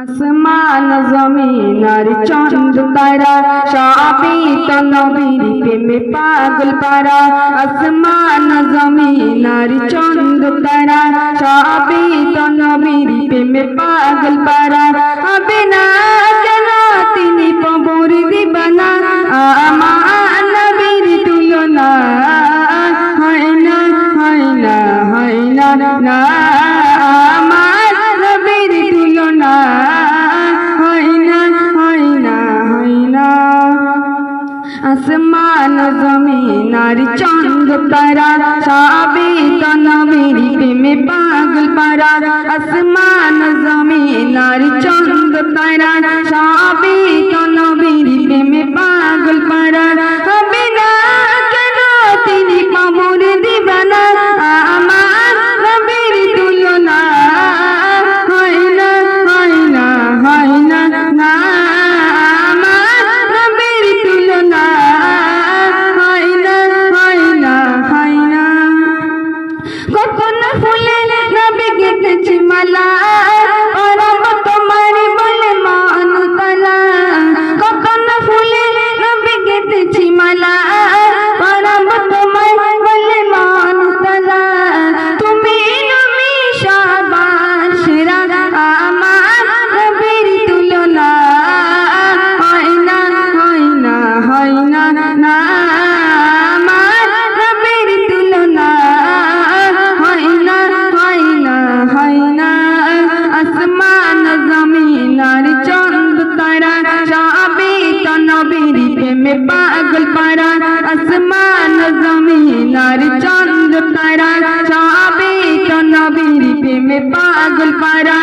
আসমান জমিন আর চন্দ তারা সবই তো নবীর প্রেমে পাগল পারা আসমান জমিন আর চন্দ তারা সবই তো নবীর প্রেমে পাগল পারা হবে না কেন তিনি কবর দিবানা আমার নবীর তুলনা হয় না হয় না হয় না না আসমান জমিন আর তারা কখন ফুলে নবী গেতেছি মালা পাড়া আসমান জমিন আর চন্দ্র পাড়া। সবই তো নবীর প্রেমে পাগল পাড়া।